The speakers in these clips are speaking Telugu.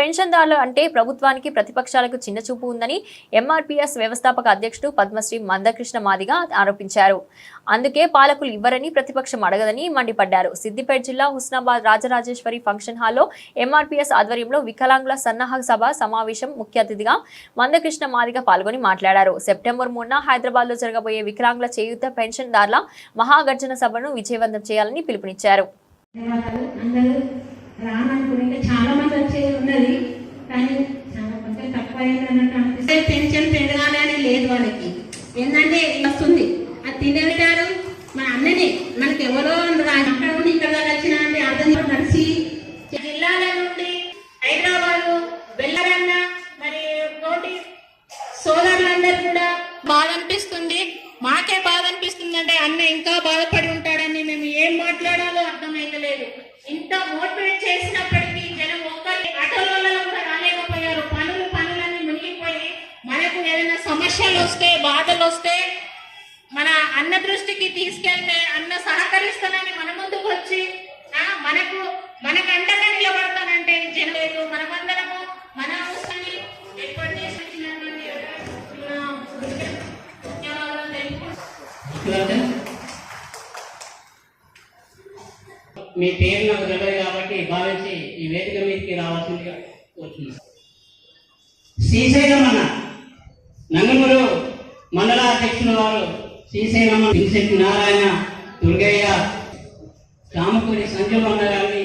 పెన్షన్దారులు అంటే ప్రభుత్వానికి ప్రతిపక్షాలకు చిన్న చూపు ఉందని ఎంఆర్పీఎస్ వ్యవస్థాపక అధ్యక్షుడు పద్మశ్రీ మందకృష్ణ మాదిగ ఆరోపించారు. అందుకే పాలకులు ఇవ్వరని ప్రతిపక్షం అడగదని మండిపడ్డారు. సిద్దిపేట జిల్లా హుస్నాబాద్ రాజరాజేశ్వరి ఫంక్షన్ హాల్లో ఎంఆర్పీఎస్ ఆధ్వర్యంలో వికలాంగుల సన్నాహక సభ సమావేశం ముఖ్య అతిథిగా మందకృష్ణ మాదిగ పాల్గొని మాట్లాడారు. సెప్టెంబర్ మూడున హైదరాబాద్లో జరగబోయే వికలాంగుల చేయూత పెన్షన్దారుల మహాగర్జన సభను విజయవంతం చేయాలని పిలుపునిచ్చారు. ధన్యవాదాలు ఇంకా చాలా మంది వచ్చేది ఉన్నది కానీ చాలా కొంచెం తక్కువ అయిందన్నట్టు అనిపిస్తే పెన్షన్ పెరగాలి అని లేదు వాళ్ళకి. ఏంటంటే వస్తుంది. అది తినేటారు మన అన్నని. మనకి ఎవరో అక్కడ నుండి ఇక్కడ దాకా వచ్చిన అంటే అర్థం నడిచి జిల్లాల నుండి హైదరాబాద్ వెళ్ళారన్న మరి తోటి సోదరులందరూ కూడా బాధ అనిపిస్తుంది మాకే బాధ అనిపిస్తుంది అంటే అన్న ఇంకా బాధపడి ఉంటాడని మేము ఏం మాట్లాడాలో మోటివేట్ చేసినప్పటికీ జనం ఒక్కరి ఆటోలలో కూడా రాలేకపోయారు. పనులు పనులన్నీ మునిగిపోయి మనకు ఏదైనా సమస్యలు వస్తే బాధలు వస్తే మన అన్న దృష్టికి తీసుకెళ్తే అన్న సహకరిస్తానని మన ముందుకు వచ్చి మనకు మనకు అండగా నిలబడతానంటే జనం లేదు. మనమందరము మీ పేరు నాకు తెలియదు కాబట్టి భావించి ఈ వేదిక మీదకి రావాల్సిందిగా కోరుతున్నాను శ్రీశైలమన్న నంగమూరు మండల అధ్యక్షుల వారు శ్రీశైలం పిలిశెట్టి నారాయణ దుర్గయ్య రామకూరి సంజీవ్ అన్న గారిని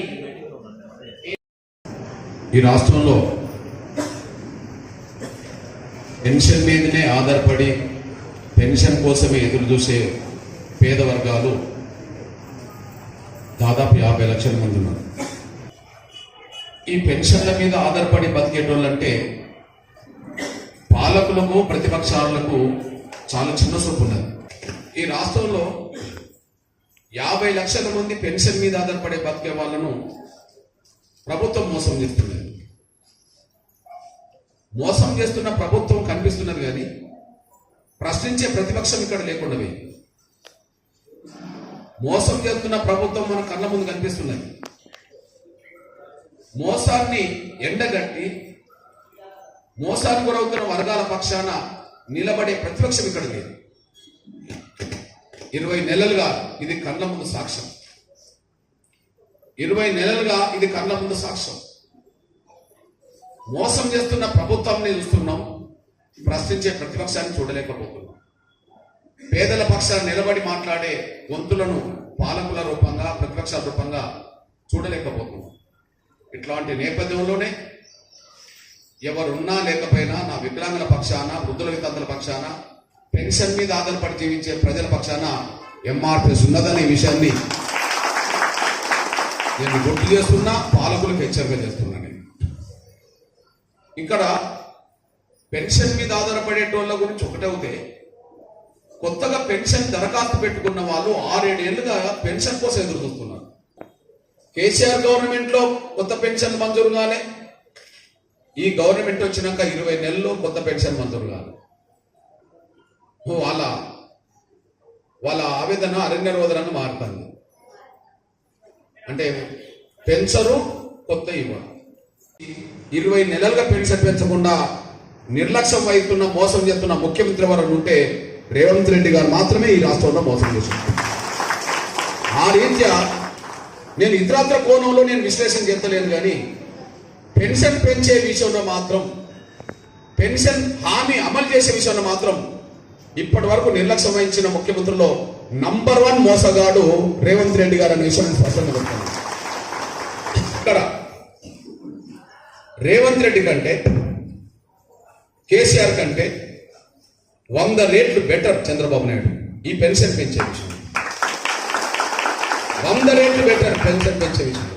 ఈ రాష్ట్రంలో పెన్షన్ మీదనే ఆధారపడి పెన్షన్ కోసమే ఎదురు చూసే పేద వర్గాలు దాదాపు యాభై లక్షల మంది ఉన్నారు. ఈ పెన్షన్ల మీద ఆధారపడి బతికేటోళ్ళంటే పాలకులకు ప్రతిపక్షాలకు చాలా చిన్న సొప్పు ఉన్నది. ఈ రాష్ట్రంలో యాభై లక్షల మంది పెన్షన్ మీద ఆధారపడే బతికే వాళ్ళను ప్రభుత్వం మోసం చేస్తున్నది. మోసం చేస్తున్న ప్రభుత్వం కనిపిస్తున్నది కానీ ప్రశ్నించే ప్రతిపక్షం ఇక్కడ లేకుండా పోయింది. మోసం చేస్తున్న ప్రభుత్వం మన కళ్ళ ముందు కనిపిస్తున్నది. మోసాన్ని ఎండగట్టి మోసానికి గురవుతున్న వర్గాల పక్షాన నిలబడే ప్రతిపక్షం ఇక్కడ లేదు. ఇరవై నెలలుగా ఇది కళ్ళ ముందు సాక్ష్యం. ఇరవై నెలలుగా ఇది కళ్ళ ముందు సాక్ష్యం. మోసం చేస్తున్న ప్రభుత్వాన్ని చూస్తున్నాం ప్రశ్నించే ప్రతిపక్షాన్ని చూడలేకపోతున్నాం. పేదల పక్షాన నిలబడి మాట్లాడే గొంతులను పాలకుల రూపంగా ప్రతిపక్ష రూపంగా చూడలేకపోతున్నాం. ఇట్లాంటి నేపథ్యంలోనే ఎవరున్నా లేకపోయినా నా వికలాంగుల పక్షాన వృద్ధుల వితంతుల పక్షాన పెన్షన్ మీద ఆధారపడి జీవించే ప్రజల పక్షాన ఎంఆర్పిఎస్ ఉన్నదనే విషయాన్ని నేను గుర్తు చేస్తున్నా పాలకులకు హెచ్చరిక చేస్తున్నా నేను. ఇక్కడ పెన్షన్ మీద ఆధారపడేటోళ్ళ గురించి ఒకటవుతే కొత్తగా పెన్షన్ దరఖాస్తు పెట్టుకున్న వాళ్ళు ఆరేడేళ్ళుగా పెన్షన్ కోసం ఎదురు చూస్తున్నారు. కేసీఆర్ గవర్నమెంట్లో కొత్త పెన్షన్ మంజూరు కాలే. ఈ గవర్నమెంట్ వచ్చినాక ఇరవై నెలల్లో కొత్త పెన్షన్ మంజూరు కాలే. వాళ్ళ వాళ్ళ ఆవేదన అరణ్య రోదనను మారుతుంది. అంటే పెంచరు కొత్త ఇవ్వరు ఇరవై నెలలుగా పెన్షన్ పెంచకుండా నిర్లక్ష్యం వహిస్తున్న మోసం చేస్తున్న ముఖ్యమంత్రి వారు ఉంటే రేవంత్ రెడ్డి గారు మాత్రమే ఈ రాష్ట్రంలో మోసం చేస్తున్నారు ఆ రీత్యా నేను ఇతరాత్ర కోణంలో నేను విశ్లేషణ చేస్తలేను కానీ పెన్షన్ పెంచే విషయంలో మాత్రం పెన్షన్ హామీ అమలు చేసే విషయంలో మాత్రం ఇప్పటి వరకు నిర్లక్ష్యం వహించిన ముఖ్యమంత్రుల్లో నంబర్ వన్ మోసగాడు రేవంత్ రెడ్డి గారు అనే విషయం స్పష్టంగా చెప్తాను. ఇక్కడ రేవంత్ రెడ్డి కంటే కేసీఆర్ కంటే వంద రేట్లు బెటర్ చంద్రబాబు నాయుడు. ఈ పెన్షన్ పెంచే విషయం. వంద రేట్లు బెటర్ పెన్షన్ పెంచే విషయం.